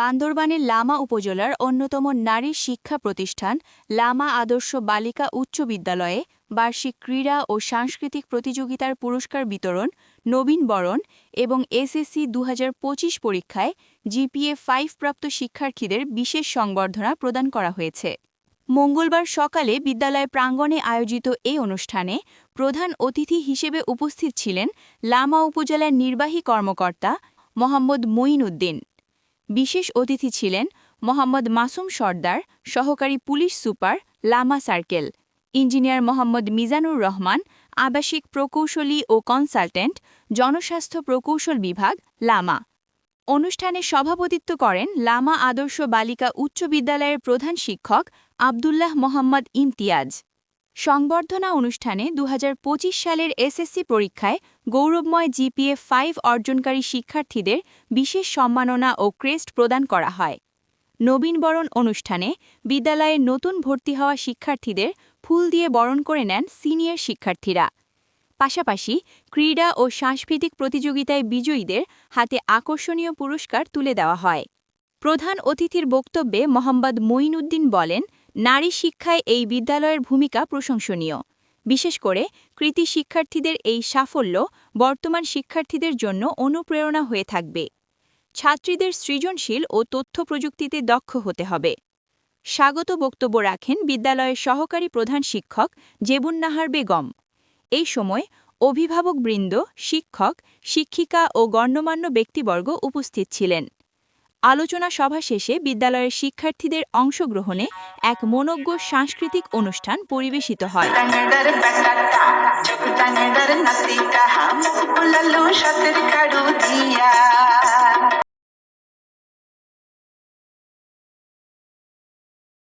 বান্দরবানের লামা উপজেলার অন্যতম নারী শিক্ষা প্রতিষ্ঠান লামা আদর্শ বালিকা উচ্চ বিদ্যালয়ে বার্ষিক ক্রীড়া ও সাংস্কৃতিক প্রতিযোগিতার পুরস্কার বিতরণ, নবীন বরণ এবং এসএসসি দু হাজার পঁচিশ পরীক্ষায় জিপিএ ফাইভ প্রাপ্ত শিক্ষার্থীদের বিশেষ সংবর্ধনা প্রদান করা হয়েছে। মঙ্গলবার সকালে বিদ্যালয় প্রাঙ্গণে আয়োজিত এই অনুষ্ঠানে প্রধান অতিথি হিসেবে উপস্থিত ছিলেন লামা উপজেলার নির্বাহী কর্মকর্তা মোহাম্মদ মঈন উদ্দিন বিশেষ অতিথি ছিলেন মোহাম্মদ মাসুম সর্দার, সহকারী police super Lama circle, engineer Mohammad Mizanur Rahman, আবাসিক প্রকৌশলী ও কনসালটেন্ট, জনস্বাস্থ্য প্রকৌশল বিভাগ লামা। অনুষ্ঠানে সভাপতিত্ব করেন লামা আদর্শ বালিকা উচ্চ বিদ্যালয়ের প্রধান শিক্ষক আবদুল্লাহ মোহাম্মদ ইমতিয়াজ। সংবর্ধনা অনুষ্ঠানে দু হাজার পঁচিশ সালের এসএসসি পরীক্ষায় গৌরবময় জিপিএ ফাইভ অর্জনকারী শিক্ষার্থীদের বিশেষ সম্মাননা ও ক্রেস্ট প্রদান করা হয়। নবীনবরণ অনুষ্ঠানে বিদ্যালয়ে নতুন ভর্তি হওয়া শিক্ষার্থীদের ফুল দিয়ে বরণ করে নেন সিনিয়র শিক্ষার্থীরা। পাশাপাশি ক্রীড়া ও সাংস্কৃতিক প্রতিযোগিতায় বিজয়ীদের হাতে আকর্ষণীয় পুরস্কার তুলে দেওয়া হয়। প্রধান অতিথির বক্তব্যে মোহাম্মদ মঈনউদ্দিন বলেন, নারী শিক্ষায় এই বিদ্যালয়ের ভূমিকা প্রশংসনীয়। বিশেষ করে কৃতি শিক্ষার্থীদের এই সাফল্য বর্তমান শিক্ষার্থীদের জন্য অনুপ্রেরণা হয়ে থাকবে। ছাত্রীদের সৃজনশীল ও তথ্য প্রযুক্তিতে দক্ষ হতে হবে। স্বাগত বক্তব্য রাখেন বিদ্যালয়ের সহকারী প্রধান শিক্ষক জেবুন্নাহার বেগম। এই সময় অভিভাবকবৃন্দ, শিক্ষক, শিক্ষিকা ও গণ্যমান্য ব্যক্তিবর্গ উপস্থিত ছিলেন। আলোচনা সভা শেষে বিদ্যালয়ের শিক্ষার্থীদের অংশগ্রহণে এক মনজ্ঞ সাংস্কৃতিক অনুষ্ঠান পরিবেশিত হয়।